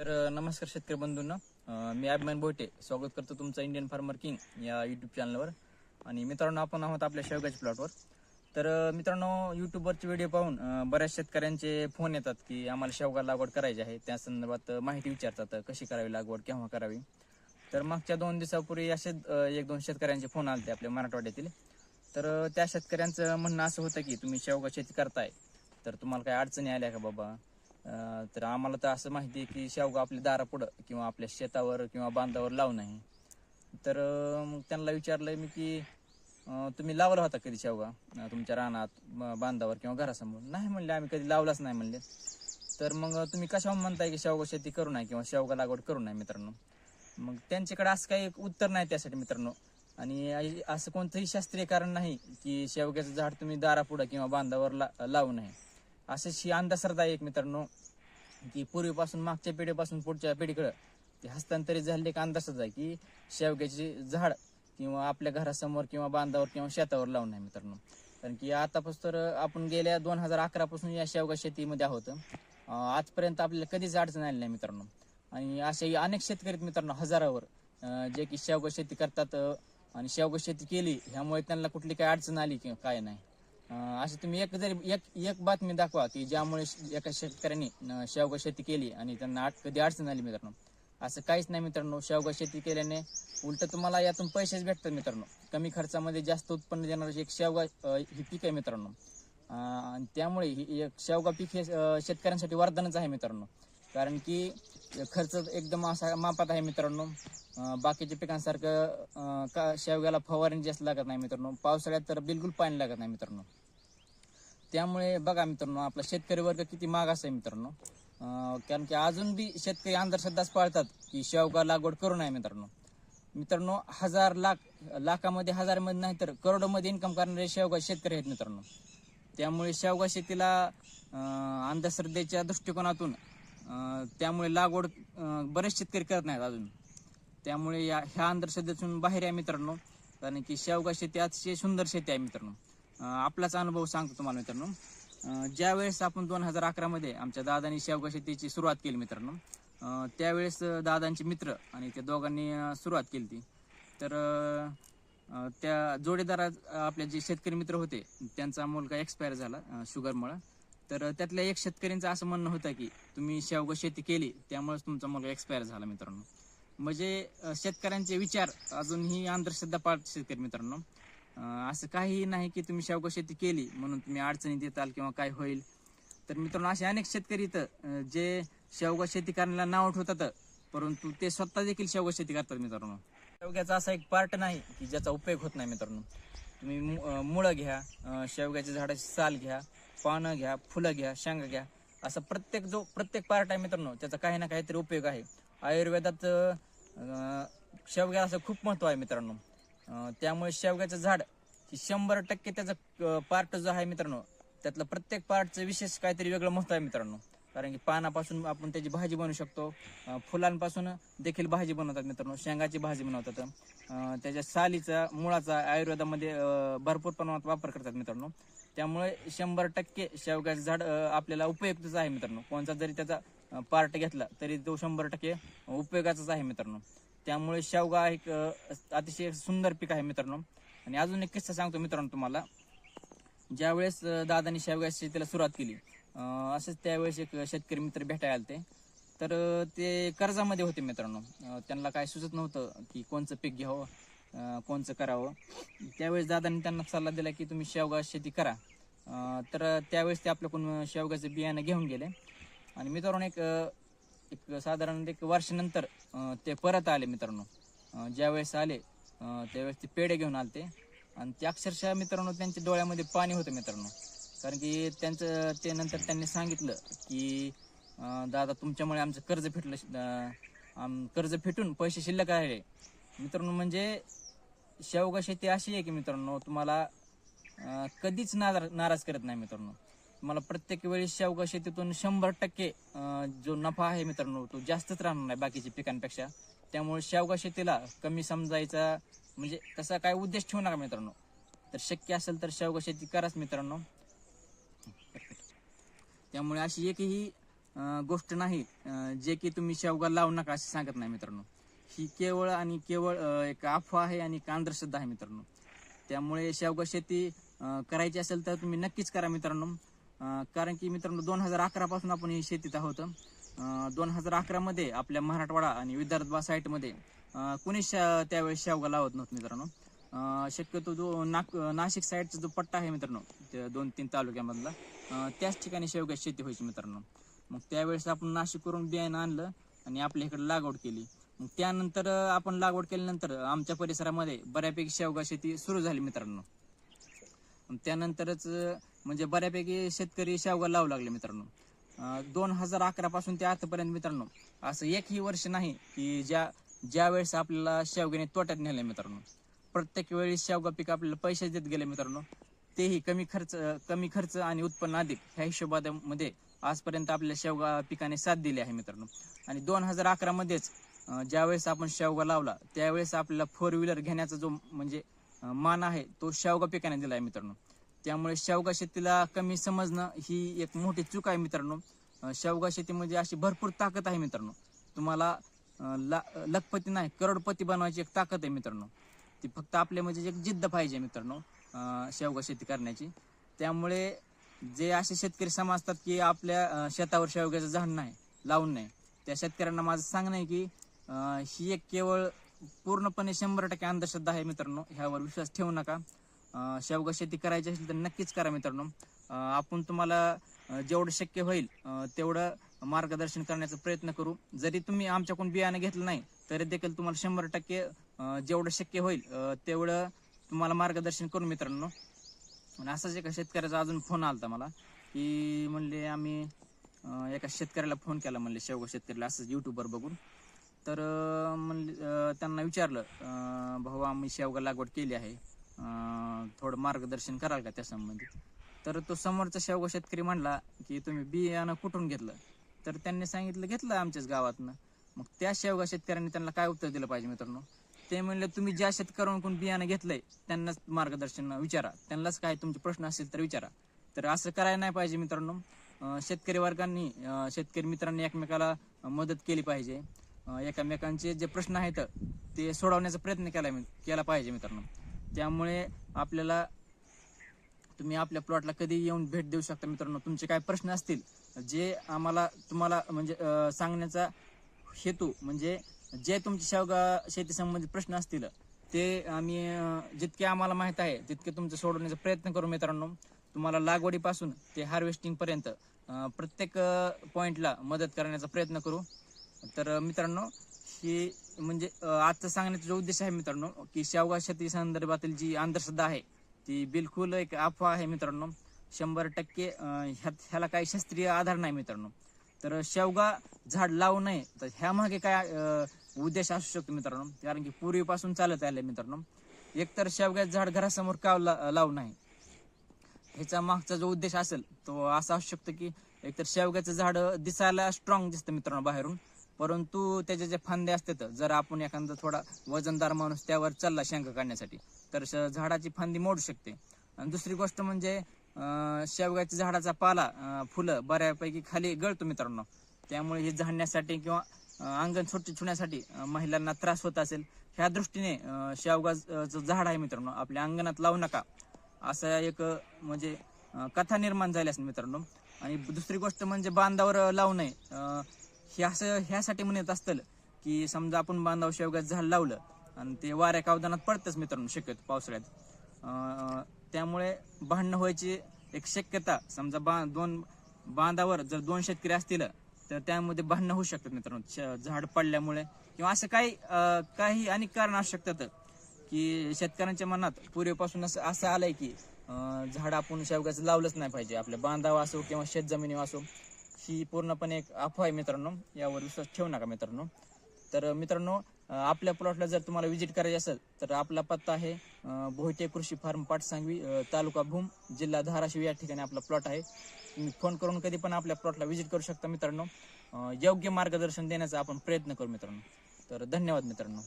तर नमस्कार शेतकरी बंधूंना. मी अभिमान बोटे. स्वागत करतो तुमचं इंडियन फार्मर किंग या यूट्यूब चॅनलवर आणि मित्रांनो आपण आहोत आपल्या शेवगाच्या प्लॉटवर तर मित्रांनो यूट्यूबवरचे व्हिडिओ पाहून बऱ्याच शेतकऱ्यांचे फोन येतात की आम्हाला शेवगा लागवड करायची आहे. त्या संदर्भात माहिती विचारतात कशी करावी लागवड केव्हा करावी? तर मागच्या दोन दिवसापूर्वी असे एक दोन शेतकऱ्यांचे फोन आले आपल्या मराठवाड्यातील. तर त्या शेतकऱ्यांचं म्हणणं असं होतं की तुम्ही शेवगा शेती करताय. तर तुम्हाला काही अडचणी आल्या का बाबा? तर आम्हाला तर असं माहिती आहे की शेवगा आपल्या दारापुढं किंवा आपल्या शेतावर किंवा बांधावर लावू नाही तर मग त्यांना विचारलंय मी की तुम्ही लावला होता कधी शेवगा? तुमच्या रानात बांधावर किंवा घरासमोर? नाही म्हणले आम्ही कधी लावलाच नाही म्हणले. तर मग तुम्ही कशावर म्हणताय की शेवगा शेती करू नये किंवा शेवगा लागवड करू नये मित्रांनो? मग त्यांच्याकडे असं काही उत्तर नाही त्यासाठी मित्रांनो. आणि असं कोणतंही शास्त्रीय कारण नाही की शेवग्याचं झाड तुम्ही दारापुढं किंवा बांधावर ला लावू नये. अशीच ही अंधश्रद्धा आहे एक मित्रांनो की पूर्वीपासून मागच्या पिढीपासून पुढच्या पिढीकडं ते हस्तांतरित झालेली एक अंधश्रद्धा आहे की शेवग्याची झाड किंवा आपल्या घरासमोर किंवा बांधावर किंवा शेतावर लावून आहे मित्रांनो. कारण की आतापासून तर आपण गेल्या दोन हजार अकरा पासून या शेवगा शेतीमध्ये आहोत. आजपर्यंत आपल्याला कधीच अडचण आली नाही मित्रांनो. आणि असे अनेक शेतकरी मित्रांनो हजारावर जे की शेवगा शेती करतात आणि शेवगा शेती केली ह्यामुळे त्यांना कुठली काही अडचण आली किंवा काय नाही. असं तुम्ही एक जरी एक एक बातमी दाखवा की ज्यामुळे एका शेतकऱ्यांनी शेवगा शेती केली आणि त्यांना आठ- कधी अडचण आली मित्रांनो. असं काहीच नाही मित्रांनो शेवगा शेती केल्याने उलट तुम्हाला यातून पैसेच भेटतात मित्रांनो. कमी खर्चामध्ये जास्त उत्पन्न देणारं एक शेवगा ही पीक आहे मित्रांनो. अं, आणि त्यामुळे ही एक शेवगा पीक हे शेतकऱ्यांसाठी वरदानच आहे मित्रांनो. कारण की खर्च एकदम असा मापात आहे मित्रांनो. बाकीच्या पिकांसारखं का शेवग्याला फवारणी जास्त लागत नाही मित्रांनो. पावसाळ्यात तर बिलकुल पाणी लागत नाही मित्रांनो. त्यामुळे बघा मित्रांनो आपला शेतकरी वर्ग किती मागास आहे मित्रांनो. कारण की अजून बी शेतकरी अंधश्रद्धाच पाळतात की शेवगा लागवड करू नये मित्रांनो. मित्रांनो हजार लाख लाखामध्ये हजारमध्ये नाही तर करोडोमध्ये इन्कम करणारे शेवगा शेतकरी आहेत मित्रांनो. त्यामुळे शेवगा शेतीला अंधश्रद्धेच्या दृष्टिकोनातून त्यामुळे लागवड बरेच शेतकरी करत नाहीत अजून. त्यामुळे या ह्या अंधश्रद्धेतून बाहेर आहे मित्रांनो. कारण की शेवगा शेती अतिशय सुंदर शेती आहे मित्रांनो. आपलाच अनुभव सांगतो तुम्हाला मित्रांनो. ज्यावेळेस आपण दोन हजार अकरामध्ये आमच्या दादानी शेवगा शेतीची सुरुवात केली मित्रांनो त्यावेळेस दादांचे मित्र आणि त्या दोघांनी सुरुवात केली ती. तर त्या जोडीदारा आपले जे शेतकरी मित्र होते त्यांचा मुलगा एक्सपायर झाला शुगरमुळं. तर त्यातल्या एक शेतकऱ्यांचं असं म्हणणं होतं की तुम्ही शेवगा शेती केली त्यामुळेच तुमचा मुलगा एक्सपायर झाला मित्रांनो. म्हणजे शेतकऱ्यांचे विचार अजूनही अंधश्रद्धा पाळत शेतकरी मित्रांनो. असं काहीही नाही की तुम्ही शेवगा शेती केली म्हणून तुम्ही अडचणी देताल किंवा काय होईल. तर मित्रांनो असे अनेक शेतकरी इथं जे शेवगा शेती करण्याला नाव ठेवतात परंतु ते स्वतः देखील शेवगा शेती करतात मित्रांनो. शेवग्याचा असा एक पार्ट नाही की ज्याचा उपयोग होत नाही मित्रांनो. तुम्ही मु- मुळं घ्या शेवग्याच्या झाडाची साल घ्या पानं घ्या फुलं घ्या शेंगा घ्या. असं प्रत्येक जो प्रत्येक पार्ट आहे मित्रांनो त्याचा काही ना काहीतरी उपयोग आहे. आयुर्वेदात शेवग्या असं खूप महत्त्व आहे मित्रांनो. त्यामुळे शेवग्याचं झाड शंभर टक्के त्याचा पार्ट जो आहे मित्रांनो त्यातलं प्रत्येक पार्टचं विशेष काहीतरी वेगळं महत्त्व आहे मित्रांनो. कारण की पानापासून आपण त्याची भाजी बनवू शकतो. फुलांपासून देखील भाजी बनवतात मित्रांनो. शेंगाची भाजी बनवतात. त्याच्या सालीचा मुळाचा आयुर्वेदामध्ये भरपूर प्रमाणात वापर करतात मित्रांनो. त्यामुळे शंभर टक्के शेवग्याचं झाड आपल्याला उपयुक्तच आहे मित्रांनो. कोणता जरी त्याचा पार्ट घेतला तरी तो शंभर टक्के उपयोगाचाच आहे मित्रांनो. त्यामुळे शेवगा एक अतिशय सुंदर पीक आहे मित्रांनो. आणि अजून एक किस्सा सांगतो मित्रांनो तुम्हाला. ज्यावेळेस दादानी शेवगा शेतीला सुरुवात केली असंच त्यावेळेस एक शेतकरी मित्र भेटायला ते तर ते कर्जामध्ये होते मित्रांनो. त्यांना काय सुचत नव्हतं की कोणचं पीक घ्यावं. कोणचं करावं? त्यावेळेस दादांनी त्यांना सल्ला दिला की तुम्ही शेवगा शेती करा. तर त्यावेळेस ते आपल्याकडून शेवगाचं बियाणं घेऊन गेले. आणि मित्रांनो एक एक साधारण एक वर्षानंतर ते परत आले मित्रांनो. ज्यावेळेस आले त्यावेळेस ते पेढे घेऊन आले आणि ते अक्षरशः मित्रांनो त्यांच्या डोळ्यामध्ये पाणी होतं मित्रांनो. कारण की त्यांचं ते नंतर त्यांनी सांगितलं की दादा तुमच्यामुळे आमचं कर्ज फिटलं आम- कर्ज फिटून पैसे शिल्लक राहिले. मित्रांनो म्हणजे शेवगा शेती अशी आहे की मित्रांनो तुम्हाला अं, कधीच नाराज नाराज करत नाही मित्रांनो. तुम्हाला प्रत्येक वेळी शेवगा शेतीतून शंभर टक्के अं, जो नफा आहे मित्रांनो तो जास्तच राहणार नाही बाकीच्या पिकांपेक्षा. त्यामुळे शेवगा शेतीला कमी समजायचा म्हणजे तसा काय उद्देश ठेवू नका मित्रांनो. तर शक्य असेल तर शेवगा शेती कराच मित्रांनो. त्यामुळे अशी एकही अं, गोष्ट नाही अं, जे की तुम्ही शेवगा लावू नका असे सांगत नाही मित्रांनो. ही केवळ आणि केवळ एक अफवा आहे आणि एक अंधश्रद्धा आहे मित्रांनो. त्यामुळे शेवगा शेती करायची असेल तर तुम्ही नक्कीच करा मित्रांनो. कारण की मित्रांनो दोन हजार अकरा पासून आपण ही शेतीत आहोत. दोन हजार अकरा मध्ये आपल्या मराठवाडा आणि विदर्भ साईटमध्ये कुणी कुणीच शा- त्यावेळेस शेवगा लावत नव्हतं मित्रांनो. शक्यतो जो नाग नाशिक साईडचा जो पट्टा आहे मित्रांनो त्या दोन तीन तालुक्यामधला त्याच ठिकाणी शेवगा शेती व्हायची मित्रांनो. मग त्यावेळेस आपण नाशिक करून बियाणं आणलं आणि आपल्या इकडे लागवड केली. त्यानंतर आपण लागवड केल्यानंतर आमच्या परिसरामध्ये बऱ्यापैकी शेवगा शेती सुरू झाली मित्रांनो. त्यानंतरच म्हणजे बऱ्यापैकी शेतकरी शेवगा लावू लागले मित्रांनो. दोन हजार अकरा पासून ते आतापर्यंत मित्रांनो असं एकही वर्ष नाही की ज्या ज्या वेळेस आपल्याला शेवग्याने तोट्यात नेले मित्रांनो. प्रत्येक वेळी शेवगा पीक आपल्याला पैसे देत गेले मित्रांनो तेही कमी खर्च कमी खर्च आणि उत्पन्न अधिक ह्या हिशोबामध्ये आजपर्यंत आपल्या शेवगा पिकाने साथ दिली आहे मित्रांनो. आणि दोन हजार अकरा मध्येच ज्यावेळेस आपण शेवगा लावला त्यावेळेस आपल्याला फोर व्हीलर घेण्याचा जो म्हणजे मान आहे तो शेवगा पिकाने दिला आहे मित्रांनो. त्यामुळे शेवगा शेतीला कमी समजणं ही एक मोठी चूक आहे मित्रांनो. शेवगा शेतीमध्ये अशी भरपूर ताकद आहे मित्रांनो. तुम्हाला ला लखपती नाही करोडपती बनवायची एक ताकद आहे मित्रांनो. ती फक्त आपल्या म्हणजे एक जिद्द पाहिजे मित्रांनो शेवगा शेती करण्याची. त्यामुळे जे असे शेतकरी समजतात की आपल्या शेतावर शेवग्याचं झाड नाही लावून नाही त्या शेतकऱ्यांना माझं सांगणं आहे की अं, ही एक केवळ पूर्णपणे शंभर टक्के अंधश्रद्धा आहे मित्रांनो. ह्यावर विश्वास ठेवू नका. अं, शेवगा शेती करायची असेल तर नक्कीच करा मित्रांनो. अं, आपण तुम्हाला अं, जेवढं शक्य होईल अं, तेवढं मार्गदर्शन करण्याचा प्रयत्न करू. जरी तुम्ही आमच्याकडून बियाणं घेतलं नाही तरी देखील तुम्हाला शंभर टक्के अं, जेवढं शक्य होईल अं, तेवढं तुम्हाला मार्गदर्शन करू मित्रांनो. आणि असाच एका शेतकऱ्याचा अजून फोन आलता मला की म्हणले आम्ही अं, एका शेतकऱ्याला फोन केला म्हणले शेवगा शेतकऱ्याला असंच युट्यूबवर बघून. तर म्हणले त्यांना विचारलं भाऊ आम्ही शेवगा लागवड केली आहे. थोडं मार्गदर्शन कराल का त्या संबंधित तर तो समोरचा शेवगा शेतकरी म्हणला की तुम्ही बियाणं कुठून घेतलं? तर त्यांनी सांगितलं घेतलं आमच्याच गावातनं. मग त्या शेवगा शेतकऱ्यांनी त्यांना काय उत्तर दिलं पाहिजे मित्रांनो? ते म्हणलं तुम्ही ज्या शेतकऱ्यांकडून बियाणं घेतलंय त्यांनाच मार्गदर्शन विचारा. त्यांनाच काय तुमचे प्रश्न असतील तर विचारा. तर असं करायला नाही पाहिजे मित्रांनो. शेतकरी वर्गांनी शेतकरी मित्रांनी एकमेकाला मदत केली पाहिजे. एकमेकांचे जे प्रश्न आहेत ते सोडवण्याचा प्रयत्न केला केला पाहिजे मित्रांनो. त्यामुळे आपल्याला तुम्ही आपल्या प्लॉटला कधी येऊन भेट देऊ शकता मित्रांनो. तुमचे काय प्रश्न असतील जे आम्हाला तुम्हाला म्हणजे सांगण्याचा हेतू म्हणजे जे तुमचे शेवगा शेती संबंधित प्रश्न असतील ते आम्ही जितके आम्हाला माहीत आहे तितके तुमचं सोडवण्याचा प्रयत्न करू मित्रांनो. तुम्हाला लागवडीपासून ते हार्वेस्टिंग पर्यंत प्रत्येक पॉइंटला मदत करण्याचा प्रयत्न करू. तर मित्रांनो ही म्हणजे आजचा सांगण्याचा जो उद्देश आहे मित्रांनो की शेवगा शेती संदर्भातील जी अंधश्रद्धा आहे ती बिलकुल एक अफवा आहे मित्रांनो. शंभर टक्के ह्याला काही शास्त्रीय आधार नाही मित्रांनो. तर शेवगा झाड लावू नये तर ह्या मागे काय उद्देश असू शकतो मित्रांनो. कारण की पूर्वीपासून चालत आले मित्रांनो. एकतर शेवग्याचं झाड घरासमोर का ला- लावू नाही ह्याचा मागचा जो उद्देश असेल तो असा असू शकतो की एकतर शेवग्याचं झाड दिसायला स्ट्रॉंग दिसतं मित्रांनो बाहेरून. परंतु त्याचे जे फांदे असतात जर आपण एखादा थोडा वजनदार माणूस त्यावर चालला शेंगा काढण्यासाठी तर श- झाडाची फांदी मोडू शकते. आणि दुसरी गोष्ट म्हणजे शेवगाच्या शेवग्याच्या झाडाचा पाला फुलं बऱ्यापैकी खाली गळतो मित्रांनो. त्यामुळे हे झाडण्यासाठी किंवा अंगण स्वच्छ छुण्यासाठी महिलांना त्रास होत असेल ह्या दृष्टीने शेवगाचं झाड आहे मित्रांनो आपल्या अंगणात लावू नका. असं एक म्हणजे कथा निर्माण झाली असेल मित्रांनो. आणि दुसरी गोष्ट म्हणजे बांधावर लावू नये. हे असं ह्यासाठी म्हणत असतं की समजा आपण बांधाव शेवगाचं झाड लावलं आणि ते वाऱ्या कावदानात पडतंच मित्रांनो शक्यतो पावसाळ्यात. त्यामुळे भांडणं व्हायची एक शक्यता समजा बा दोन बांधावर जर दोन शेतकरी असतील तर त्यामध्ये भांडणं होऊ शकतात मित्रांनो. श- झाड पडल्यामुळे किंवा असं काही काही अनेक कारण असू शकतात की शेतकऱ्यांच्या मनात पूर्वीपासून असं असं आलंय की झाड आपण शेवगाचं लावलंच नाही पाहिजे. आपल्या बांधावं असो किंवा शेत जमिनीवर असो ही पूर्णपणे एक अफवा आहे मित्रांनो. यावर विश्वास ठेवू नका मित्रांनो. तर मित्रांनो आपल्या प्लॉटला जर तुम्हाला व्हिजिट करायची असेल तर आपला पत्ता आहे अं, भोयटे कृषी फार्म पाटसांगवी तालुका भूम जिल्हा धाराशिव. या ठिकाणी आपला प्लॉट आहे. तुम्ही फोन करून कधी पण आपल्या प्लॉटला व्हिजिट करू शकता मित्रांनो. योग्य मार्गदर्शन देण्याचा आपण प्रयत्न करू मित्रांनो. तर धन्यवाद मित्रांनो.